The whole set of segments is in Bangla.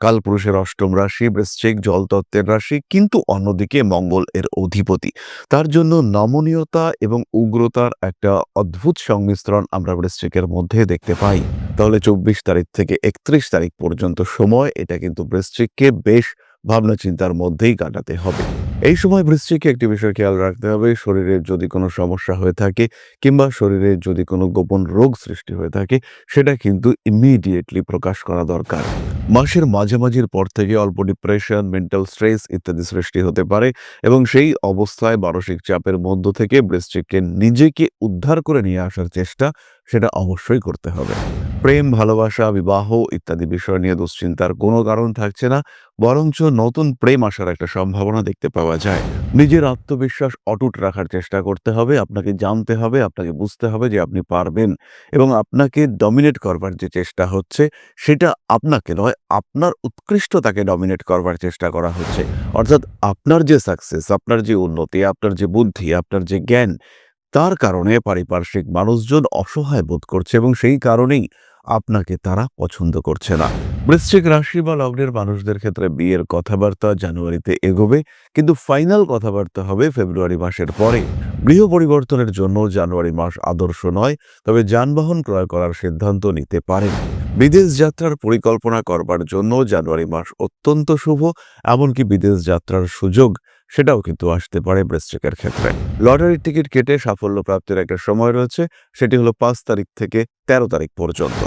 কালপুরুষের অষ্টম রাশি, বৃশ্চিক জলতত্ত্বের রাশি, কিন্তু অন্যদিকে মঙ্গল এর অধিপতি। তার জন্য নমনীয়তা এবং উগ্রতার একটা অদ্ভুত সংমিশ্রণ আমরা বৃশ্চিকের মধ্যে দেখতে পাই। তাহলে চব্বিশ তারিখ থেকে একত্রিশ তারিখ পর্যন্ত সময়, এটা কিন্তু বৃশ্চিককে বেশ ভাবনা চিন্তার মধ্যেই কাটাতে হবে। এই সময় বৃশ্চিকে একটি বিষয় খেয়াল রাখতে হবে শরীরের যদি কোনো সমস্যা হয়ে থাকে কিংবা শরীরে যদি কোনো গোপন রোগ সৃষ্টি হয়ে থাকে, সেটা কিন্তু ইমিডিয়েটলি প্রকাশ করা দরকার। মাসের মাঝামাঝির পর থেকে অল্প ডিপ্রেশন মেন্টাল স্ট্রেস ইত্যাদি সৃষ্টি হতে পারে এবং সেই অবস্থায় মানসিক চাপের মধ্য থেকে বৃশ্চিককে নিজেকে উদ্ধার করে নিয়ে আসার চেষ্টা সেটা অবশ্যই করতে হবে। প্রেম, ভালোবাসা, বিবাহ ইত্যাদি বিষয় নিয়ে দুশ্চিন্তার কোনো কারণ থাকছে না। বরঞ্চ নতুন প্রেম আসার একটা সম্ভাবনা দেখতে পাওয়া যায়। নিজের আত্মবিশ্বাস অটুট রাখার চেষ্টা করতে হবে, আপনাকে জানতে হবে, আপনাকে বুঝতে হবে যে আপনি পারবেন এবং আপনাকে ডমিনেট করবার যে চেষ্টা হচ্ছে, সেটা আপনাকে নয়, আপনার উৎকৃষ্টতাকে ডমিনেট করবার চেষ্টা করা হচ্ছে। অর্থাৎ আপনার যে সাকসেস আপনার যে উন্নতি, আপনার যে বুদ্ধি, আপনার যে জ্ঞান, তার কারণে পারিপার্শ্বিক মানুষজন অসহায় বোধ করছে এবং সেই কারণেই আপনাকে তারা পছন্দ করছে না। বৃশ্চিক রাশি বা লগ্নের মানুষদের ক্ষেত্রে বিয়ের কথাবার্তা জানুয়ারিতে এগোবে, কিন্তু ফাইনাল কথাবার্তা হবে ফেব্রুয়ারি মাসের পরে। গৃহ পরিবর্তনের জন্য জানুয়ারি মাস আদর্শ নয়, তবে যানবাহন ক্রয় করার সিদ্ধান্ত নিতে পারেন। বিদেশ যাত্রার পরিকল্পনা করবার জন্য জানুয়ারি মাস অত্যন্ত শুভ, এমনকি বিদেশ যাত্রার সুযোগ। সেটাও কিন্তু আসতে পারে ব্রেস্টেকের ক্ষেত্রে। লটারির টিকিট কেটে সাফল্য প্রাপ্তির একটা সময় রয়েছে, সেটি হলো পাঁচ তারিখ থেকে তেরো তারিখ পর্যন্ত।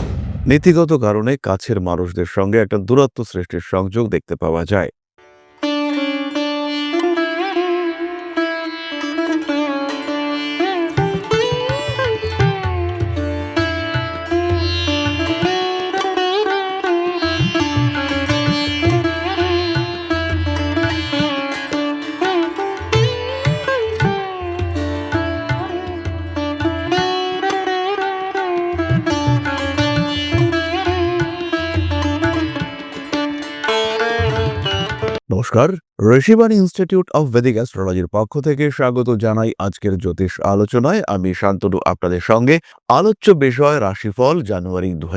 নীতিগত কারণে কাছের মানুষদের সঙ্গে একটা দূরত্ব সৃষ্টির সংযোগ দেখতে পাওয়া যায়। নমস্কার। ঋষিবাণী ইনস্টিটিউট অফ ভেদিক অ্যাস্ট্রোলজির পক্ষ থেকে স্বাগত জানাই আজকের জ্যোতিষ আলোচনায়। আমি শান্তনু, আপনাদের সঙ্গে। আলোচ্য বিষয় রাশিফল, জানুয়ারি দু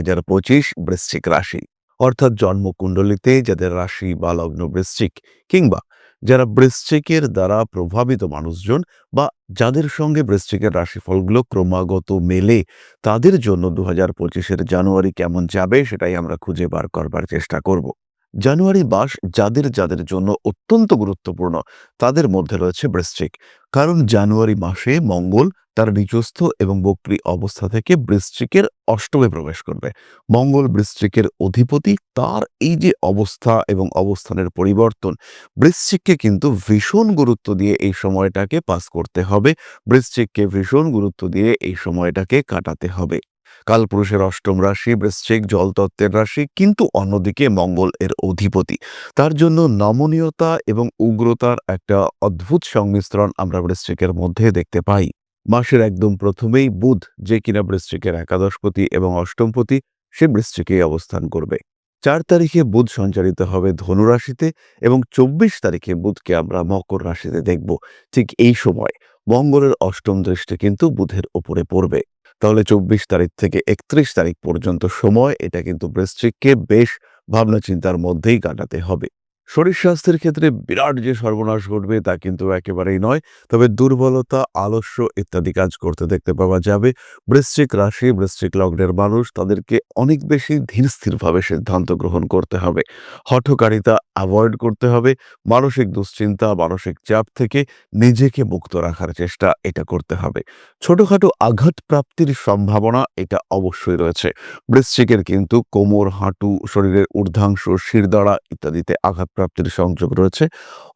বৃশ্চিক রাশি। অর্থাৎ জন্মকুণ্ডলিতে যাদের রাশি বা লগ্ন বৃশ্চিক কিংবা যারা বৃশ্চিকের দ্বারা প্রভাবিত মানুষজন বা যাদের সঙ্গে বৃশ্চিকের রাশিফলগুলো ক্রমাগত মেলে, তাদের জন্য দু হাজার পঁচিশের জানুয়ারি কেমন যাবে সেটাই আমরা খুঁজে বার করবার চেষ্টা করব। জানুয়ারি মাস যাদের যাদের জন্য অত্যন্ত গুরুত্বপূর্ণ, তাদের মধ্যে রয়েছে বৃশ্চিক। কারণ জানুয়ারি মাসে মঙ্গল তার নিজস্থ এবং বক্রী অবস্থা থেকে বৃশ্চিকের অষ্টমে প্রবেশ করবে। মঙ্গল বৃশ্চিকের অধিপতি তার এই যে অবস্থা এবং অবস্থানের পরিবর্তন, বৃশ্চিককে কিন্তু ভীষণ গুরুত্ব দিয়ে এই সময়টাকে পাস করতে হবে। বৃশ্চিককে ভীষণ গুরুত্ব দিয়ে এই সময়টাকে কাটাতে হবে। কালপুরুষের অষ্টম রাশি, বৃশ্চিক জলতত্ত্বের রাশি, কিন্তু অন্যদিকে মঙ্গল এর অধিপতি। তার জন্য নমনীয়তা এবং উগ্রতার একটা অদ্ভুত সংমিশ্রণ আমরা বৃশ্চিকের মধ্যে দেখতে পাই। মাসের একদম প্রথমেই বুধ যে কিনা বৃশ্চিকের একাদশপতি এবং অষ্টমপতি, সে বৃশ্চিকেই অবস্থান করবে। চার তারিখে বুধ সঞ্চারিত হবে ধনু রাশিতে এবং চব্বিশ তারিখে বুধকে আমরা মকর রাশিতে দেখব। ঠিক এই সময় মঙ্গলের অষ্টম দৃষ্টি কিন্তু বুধের ওপরে পড়বে। তাহলে চব্বিশ তারিখ থেকে একত্রিশ তারিখ পর্যন্ত সময় এটা কিন্তু বৃশ্চিককে বেশ ভাবনা চিন্তার মধ্যেই কাটাতে হবে। শরীর স্বাস্থ্যের ক্ষেত্রে বিরাট যে সর্বনাশ ঘটবে তা কিন্তু একেবারেই নয়। তবে দুর্বলতা, আলস্য ইত্যাদি কাজ করতে দেখতে পাওয়া যাবে। বৃশ্চিক রাশি, বৃশ্চিক লগ্নের মানুষ তাদেরকে অনেক বেশি ধীর স্থিরভাবে সিদ্ধান্ত গ্রহণ করতে হবে। হঠকারিতা অ্যাভয়েড করতে হবে। মানসিক দুশ্চিন্তা, মানসিক চাপ থেকে নিজেকে মুক্ত রাখার চেষ্টা এটা করতে হবে। ছোটখাটো আঘাত প্রাপ্তির সম্ভাবনা এটা অবশ্যই রয়েছে। বৃশ্চিকের কিন্তু কোমর, হাঁটু, শরীরের ঊর্ধ্বাংশ, শিরদাঁড়া ইত্যাদিতে আঘাত প্রাপ্তির সংযোগ রয়েছে।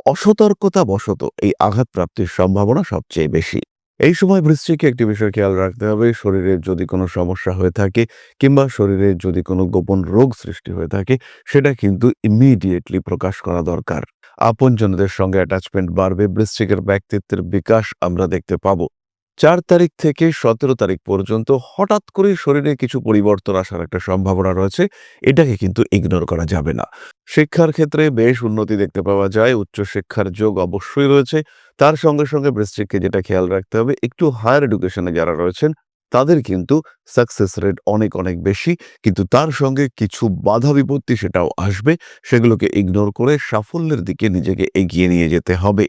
অসতর্কতা বশত এই আঘাত প্রাপ্তির সম্ভাবনা সবচেয়ে বেশি। এই সময় বৃশ্চিকে একটি বিষয় খেয়াল রাখতে হবে শরীরের যদি কোনো সমস্যা হয়ে থাকে কিংবা শরীরে যদি কোনো গোপন রোগ সৃষ্টি হয়ে থাকে, সেটা কিন্তু ইমিডিয়েটলি প্রকাশ করা দরকার। আপনজনদের সঙ্গে অ্যাটাচমেন্ট বাড়বে বৃশ্চিকের ব্যক্তিত্বের বিকাশ আমরা দেখতে পাবো। চার তারিখ থেকে সতেরো তারিখ পর্যন্ত হঠাৎ করে শরীরে কিছু পরিবর্তন আসার একটা সম্ভাবনা রয়েছে। এটাকে কিন্তু ইগনোর করা যাবে না। শিক্ষার ক্ষেত্রে বেশ উন্নতি দেখতে পাওয়া যায়। উচ্চশিক্ষার যোগ অবশ্যই রয়েছে। তার সঙ্গে সঙ্গে বৃশ্চিককে যেটা খেয়াল রাখতে হবে, একটু হায়ার এডুকেশনে যারা রয়েছেন, তাদের কিন্তু সাকসেস রেট অনেক অনেক বেশি। কিন্তু তার সঙ্গে কিছু বাধা বিপত্তি সেটাও আসবে। সেগুলোকে ইগনোর করে সাফল্যের দিকে নিজেকে এগিয়ে নিয়ে যেতে হবে।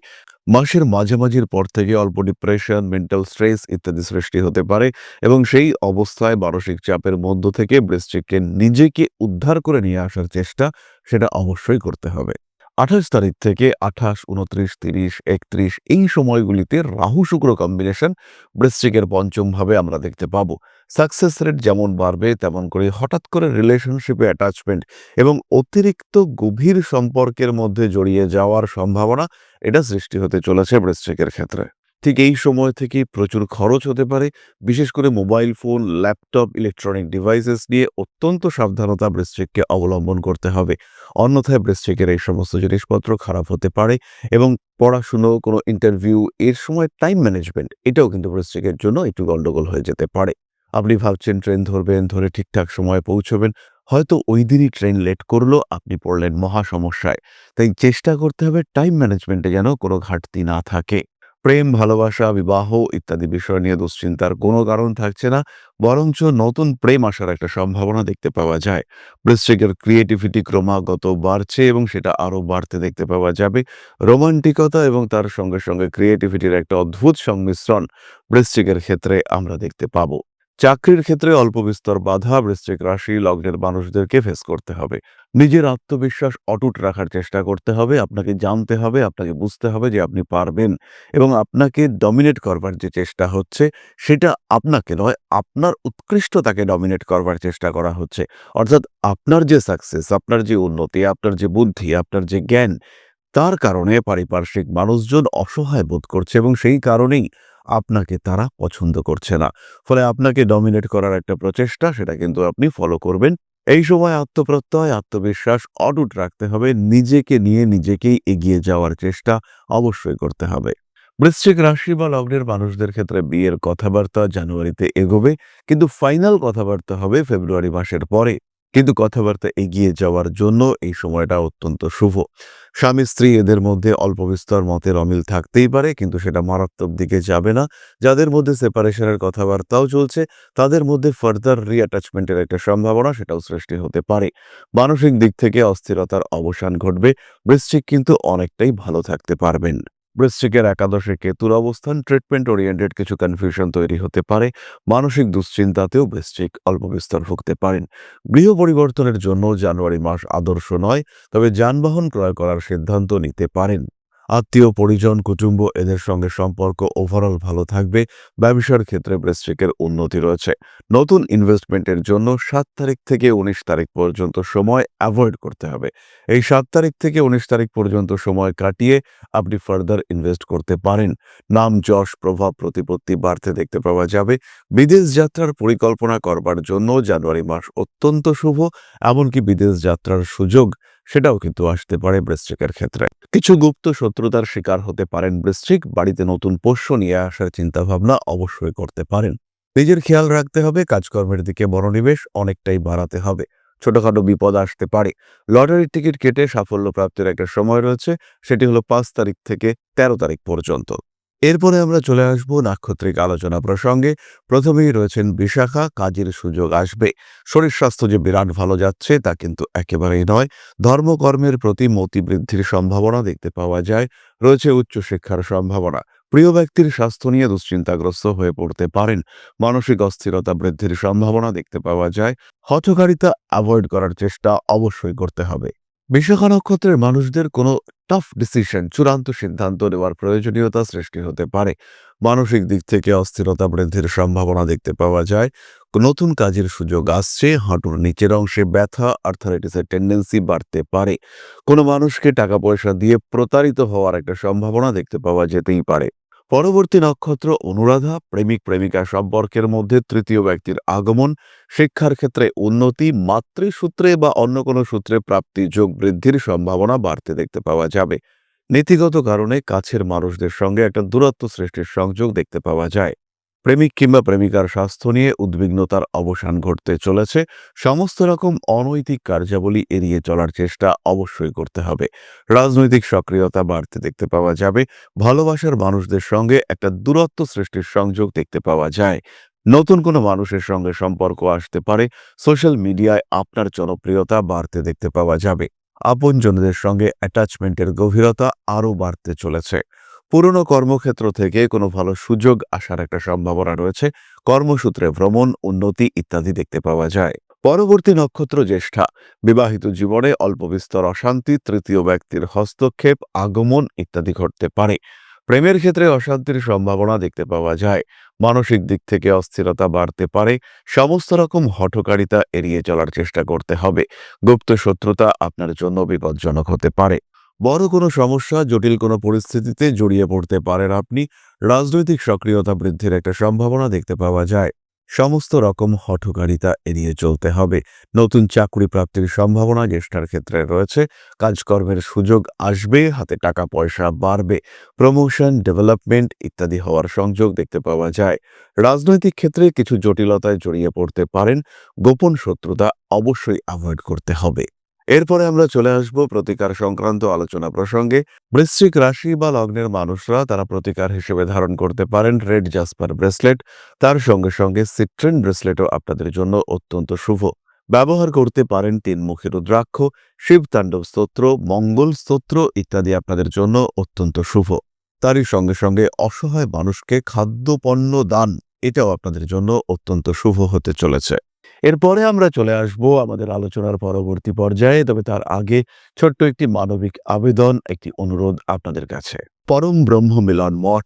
মাসের মাঝামাঝির পর থেকে অল্প ডিপ্রেশন মেন্টাল স্ট্রেস ইত্যাদি সৃষ্টি হতে পারে এবং সেই অবস্থায় মানসিক চাপের মধ্য থেকে বৃশ্চিককে নিজেকে উদ্ধার করে নিয়ে আসার চেষ্টা সেটা অবশ্যই করতে হবে। আঠাশ তারিখ থেকে আঠাশ, উনত্রিশ, তিরিশ, একত্রিশ এই সময়গুলিতে রাহু শুক্র কম্বিনেশন বৃশ্চিকের পঞ্চমভাবে আমরা দেখতে পাবো। সাকসেস রেট যেমন বাড়বে, তেমন করে হঠাৎ করে রিলেশনশিপে অ্যাটাচমেন্ট এবং অতিরিক্ত গভীর সম্পর্কের মধ্যে জড়িয়ে যাওয়ার সম্ভাবনা এটা সৃষ্টি হতে চলেছে বৃশ্চিকের ক্ষেত্রে। ঠিক এই সময় থেকে প্রচুর খরচ হতে পারে। বিশেষ করে mobile phone, laptop, electronic devices নিয়ে অত্যন্ত সাবধানতা বৃশ্চিককে অবলম্বন করতে হবে। অন্যথায় বৃশ্চিকের এই সমস্ত জিনিসপত্র খারাপ হতে পারে এবং পড়াশুনো, কোনো ইন্টারভিউ, এর সময় টাইম ম্যানেজমেন্ট, এটাও কিন্তু বৃশ্চিকের জন্য একটু গণ্ডগোল হয়ে যেতে পারে। আপনি ভাবছেন ট্রেন ধরবেন, ধরে ঠিকঠাক সময়ে পৌঁছবেন, হয়তো ওই দিনই ট্রেন লেট করল, আপনি পড়লেন মহা সমস্যায়। তাই চেষ্টা করতে হবে টাইম ম্যানেজমেন্টে যেন কোনো ঘাটতি না থাকে। প্রেম, ভালোবাসা, বিবাহ ইত্যাদি বিষয় নিয়ে দুশ্চিন্তার কোনো কারণ থাকছে না। বরঞ্চ নতুন প্রেম আসার একটা সম্ভাবনা দেখতে পাওয়া যায়। বৃশ্চিকের ক্রিয়েটিভিটি ক্রমাগত বাড়ছে এবং সেটা আরও বাড়তে দেখতে পাওয়া যাবে। রোমান্টিকতা এবং তার সঙ্গে সঙ্গে ক্রিয়েটিভিটির একটা অদ্ভুত সংমিশ্রণ বৃশ্চিকের ক্ষেত্রে আমরা দেখতে পাবো। চাকরির ক্ষেত্রে অল্প বিস্তর বাধা, বৃশ্চিক রাশি, লগ্নের মানুষদেরকে ফেস করতে হবে। নিজের আত্মবিশ্বাস অটুট রাখার চেষ্টা করতে হবে, আপনাকে জানতে হবে, আপনাকে বুঝতে হবে যে আপনি পারবেন এবং আপনাকে ডমিনেট করবার যে চেষ্টা হচ্ছে, সেটা আপনাকে নয়, আপনার উৎকৃষ্টতাকে ডমিনেট করবার চেষ্টা করা হচ্ছে। অর্থাৎ আপনার যে সাকসেস আপনার যে উন্নতি, আপনার যে বুদ্ধি, আপনার যে জ্ঞান, তার কারণে পারিপার্শ্বিক মানুষজন অসহায় বোধ করছে এবং সেই কারণেই আপনাকে তারা পছন্দ করছে না। ফলে আপনাকে ডমিনেট করার একটা প্রচেষ্টা, সেটা কিন্তু আপনি ফলো করবেন। এই সময় আত্মপ্রত্যয়, আত্মবিশ্বাস অটুট রাখতে হবে। নিজেকে নিয়ে নিজেকেই এগিয়ে যাওয়ার চেষ্টা অবশ্যই করতে হবে। বৃশ্চিক রাশি বা লগ্নের মানুষদের ক্ষেত্রে বিয়ের কথাবার্তা জানুয়ারিতে এগোবে, কিন্তু ফাইনাল কথাবার্তা হবে ফেব্রুয়ারি মাসের পরে। কিন্তু কথাবার্তা এগিয়ে যাওয়ার জন্য এই সময়টা অত্যন্ত শুভ। স্বামী, স্ত্রী এদের মধ্যে অল্প বিস্তর মতের অমিল থাকতেই পারে, কিন্তু সেটা মারাত্মক দিকে যাবে না। যাদের মধ্যে সেপারেশনের কথাবার্তাও চলছে, তাদের মধ্যে ফার্দার রিঅ্যাটাচমেন্টের একটা সম্ভাবনা সেটাও সৃষ্টি হতে পারে। মানসিক দিক থেকে অস্থিরতার অবসান ঘটবে, বৃশ্চিক কিন্তু অনেকটাই ভালো থাকতে পারবেন। বৃশ্চিকের একাদশে কেতুর অবস্থান ট্রিটমেন্ট ওরিয়েন্টেড কিছু কনফিউশন তৈরি হতে পারে, মানসিক দুশ্চিন্তাতেও বৃশ্চিক অল্প বিস্তর ভুগতে পারেন। গৃহ পরিবর্তনের জন্য জানুয়ারি মাস আদর্শ নয়, তবে যানবাহন ক্রয় করার সিদ্ধান্ত নিতে পারেন। আত্মীয়, পরিজন, কুটুম্ব এদের সঙ্গে সম্পর্ক ওভারঅল ভালো থাকবে। ব্যবসার ক্ষেত্রে বৃশ্চিকের উন্নতি রয়েছে। নতুন ইনভেস্টমেন্টের জন্য সাত তারিখ থেকে উনিশ তারিখ পর্যন্ত সময় অ্যাভয়েড করতে হবে। এই সাত তারিখ থেকে উনিশ তারিখ পর্যন্ত সময় কাটিয়ে আপনি ফার্দার ইনভেস্ট করতে পারেন। নাম, যশ, প্রভাব, প্রতিপত্তি বাড়তে দেখতে পাওয়া যাবে। বিদেশ যাত্রার পরিকল্পনা করবার জন্য জানুয়ারি মাস অত্যন্ত শুভ, এমনকি বিদেশ যাত্রার সুযোগ সেটাও কিন্তু আসতে পারে বৃশ্চিকের ক্ষেত্রে। কিছু গুপ্ত শত্রুতার শিকার হতে পারেন বৃশ্চিক বাড়িতে নতুন পোষ্য নিয়ে আসার চিন্তাভাবনা অবশ্যই করতে পারেন। নিজের খেয়াল রাখতে হবে, কাজকর্মের দিকে মনোনিবেশ অনেকটাই বাড়াতে হবে। ছোটখাটো বিপদ আসতে পারে। লটারির টিকিট কেটে সাফল্য প্রাপ্তির একটা সময় রয়েছে, সেটি হলো পাঁচ তারিখ থেকে তেরো তারিখ পর্যন্ত। এরপরে আমরা চলে আসব নাক্ষত্রিক আলোচনা প্রসঙ্গে। প্রথমেই রয়েছেন বিশাখা, কাজের সুযোগ আসবে। শরীর স্বাস্থ্য যে বিরাট ভালো যাচ্ছে, তা কিন্তু একেবারেই নয়। ধর্মকর্মের প্রতি মতি বৃদ্ধির সম্ভাবনা দেখতে পাওয়া যায়। রয়েছে উচ্চশিক্ষার সম্ভাবনা। প্রিয় ব্যক্তির স্বাস্থ্য নিয়ে দুশ্চিন্তাগ্রস্ত হয়ে পড়তে পারেন। মানসিক অস্থিরতা বৃদ্ধির সম্ভাবনা দেখতে পাওয়া যায়। হঠকারিতা অ্যাভয়েড করার চেষ্টা অবশ্যই করতে হবে। বিশাখা নক্ষত্রের মানুষদের কোনো টাফ ডিসিশন চূড়ান্ত সিদ্ধান্ত নেওয়ার প্রয়োজনীয়তা সৃষ্টি হতে পারে। মানসিক দিক থেকে অস্থিরতা বৃদ্ধির সম্ভাবনা দেখতে পাওয়া যায়। নতুন কাজের সুযোগ আসছে, হাঁটুর নিচের অংশে ব্যথা আর্থারাইটিসের টেন্ডেন্সি বাড়তে পারে। কোনো মানুষকে টাকা পয়সা দিয়ে প্রতারিত হওয়ার একটা সম্ভাবনা দেখতে পাওয়া যেতেই পারে। পরবর্তী নক্ষত্র অনুরাধা, প্রেমিক প্রেমিকা সম্পর্কের মধ্যে তৃতীয় ব্যক্তির আগমন, শিক্ষার ক্ষেত্রে উন্নতি, মাতৃসূত্রে বা অন্য কোনো সূত্রে প্রাপ্তি যোগ বৃদ্ধির সম্ভাবনা বাড়তে দেখতে পাওয়া যাবে। নীতিগত কারণে কাছের মানুষদের সঙ্গে একটা দূরত্ব সৃষ্টির সংযোগ দেখতে পাওয়া যায়। প্রেমিক কিংবা প্রেমিকার স্বাস্থ্য নিয়ে উদ্বিগ্নতার অবসান ঘটতে চলেছে। সমস্ত রকম অনৈতিক কার্যাবলী এড়িয়ে চলার চেষ্টা অবশ্যই করতে হবে। রাজনৈতিক সক্রিয়তা বাড়তে দেখতে পাওয়া যাবে। ভালোবাসার মানুষদের সঙ্গে একটা দূরত্ব সৃষ্টির সংযোগ দেখতে পাওয়া যায়। নতুন কোনো মানুষের সঙ্গে সম্পর্ক আসতে পারে। সোশ্যাল মিডিয়ায় আপনার জনপ্রিয়তা বাড়তে দেখতে পাওয়া যাবে। আপনজনদের সঙ্গে অ্যাটাচমেন্টের গভীরতা আরও বাড়তে চলেছে। পুরনো কর্মক্ষেত্র থেকে কোনো ভালো সুযোগ আসার একটা সম্ভাবনা রয়েছে। কর্মসূত্রে ভ্রমণ, উন্নতি ইত্যাদি দেখতে পাওয়া যায়। পরবর্তী নক্ষত্র জ্যেষ্ঠা। বিবাহিত জীবনে অল্প বিস্তর অশান্তি, তৃতীয় ব্যক্তির হস্তক্ষেপ, আগমন ইত্যাদি ঘটতে পারে। প্রেমের ক্ষেত্রে অশান্তির সম্ভাবনা দেখতে পাওয়া যায়। মানসিক দিক থেকে অস্থিরতা বাড়তে পারে। সমস্ত রকম হঠকারিতা এড়িয়ে চলার চেষ্টা করতে হবে। গুপ্ত শত্রুতা আপনার জন্য বিপজ্জনক হতে পারে। বড় কোনো সমস্যা, জটিল কোনো পরিস্থিতিতে জড়িয়ে পড়তে পারেন আপনি। রাজনৈতিক সক্রিয়তা বৃদ্ধির একটা সম্ভাবনা দেখতে পাওয়া যায়। সমস্ত রকম হঠকারিতা এড়িয়ে চলতে হবে। নতুন চাকরি প্রাপ্তির সম্ভাবনা জ্যেষ্ঠার ক্ষেত্রে রয়েছে। কাজকর্মের সুযোগ আসবে, হাতে টাকা পয়সা বাড়বে। প্রমোশন, ডেভেলপমেন্ট ইত্যাদি হওয়ার সংযোগ দেখতে পাওয়া যায়। রাজনৈতিক ক্ষেত্রে কিছু জটিলতায় জড়িয়ে পড়তে পারেন। গোপন শত্রুতা অবশ্যই অ্যাভয়েড করতে হবে। এরপরে আমরা চলে আসব প্রতিকার সংক্রান্ত আলোচনা প্রসঙ্গে। বৃশ্চিক রাশি বা লগ্নের মানুষরা তারা প্রতিকার হিসেবে ধারণ করতে পারেন রেড জাসপার ব্রেসলেট। তার সঙ্গে সঙ্গে সিট্রেন ব্রেসলেটও আপনাদের জন্য অত্যন্ত শুভ। ব্যবহার করতে পারেন তিনমুখী রুদ্রাক্ষ, শিব তাণ্ডব স্তোত্র, মঙ্গল স্তোত্র ইত্যাদি আপনাদের জন্য অত্যন্ত শুভ। তারই সঙ্গে সঙ্গে অসহায় মানুষকে খাদ্যপণ্য দান, এটাও আপনাদের জন্য অত্যন্ত শুভ হতে চলেছে। এরপরে আমরা চলে আসব আমাদের আলোচনার পরবর্তী পর্যায়ে, তবে তার আগে ছোট্ট একটি মানবিক আবেদন, একটি অনুরোধ আপনাদের কাছে। পরম ব্রহ্ম মিলন মঠ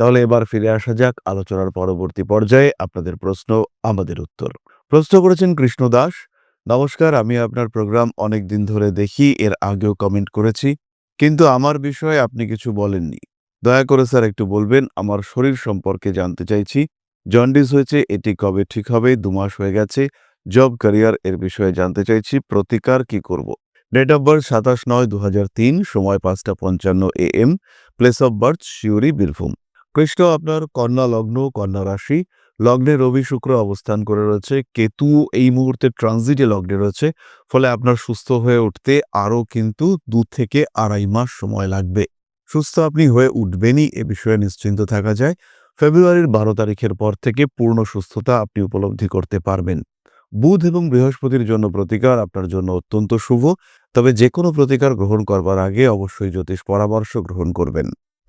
তাহলে এবার ফিরে আসা যাক আলোচনার পরবর্তী পর্যায়ে আপনাদের প্রশ্ন, আমাদের উত্তর। প্রশ্ন করেছেন কৃষ্ণ দাস, নমস্কার, আমি আপনার প্রোগ্রাম অনেক দিন ধরে দেখি, এর আগেও কমেন্ট করেছি, কিন্তু আমার বিষয়ে আপনি কিছু বলেননি। দয়া করে স্যার একটু বলবেন, আমার শরীর সম্পর্কে জানতে চাইছি, জন্ডিস হয়েছে, এটি কবে ঠিক হবে দু মাস হয়ে গেছে, জব ক্যারিয়ার এর বিষয়ে জানতে চাইছি, প্রতিকার কি করব? ডেট অফ বার্থ সাতাশ নয় দু সময় পাঁচটা পঞ্চান্ন A M, place of birth Suri Birbhum. Krishna আপনার কন্যা লগ্ন, কন্যা রাশি। লগ্নে রবি শুক্র অবস্থান করে রয়েছে। কেতু এই মুহূর্তে ট্রানজিটে লগ্নে রয়েছে। ফলে আপনার সুস্থ হয়ে উঠতে আরও কিন্তু দু থেকে আড়াই মাস সময় লাগবে। সুস্থ আপনি হয়ে উঠবেনই এ বিষয়ে নিশ্চিন্ত থাকা যায়। ফেব্রুয়ারির বারো তারিখের পর থেকে পূর্ণ সুস্থতা আপনি উপলব্ধি করতে পারবেন। বুধ এবং বৃহস্পতির জন্য প্রতিকার আপনার জন্য অত্যন্ত শুভ। তবে যে কোনো প্রতিকার গ্রহণ করবার আগে অবশ্যই জ্যোতিষ পরামর্শ গ্রহণ করবেন।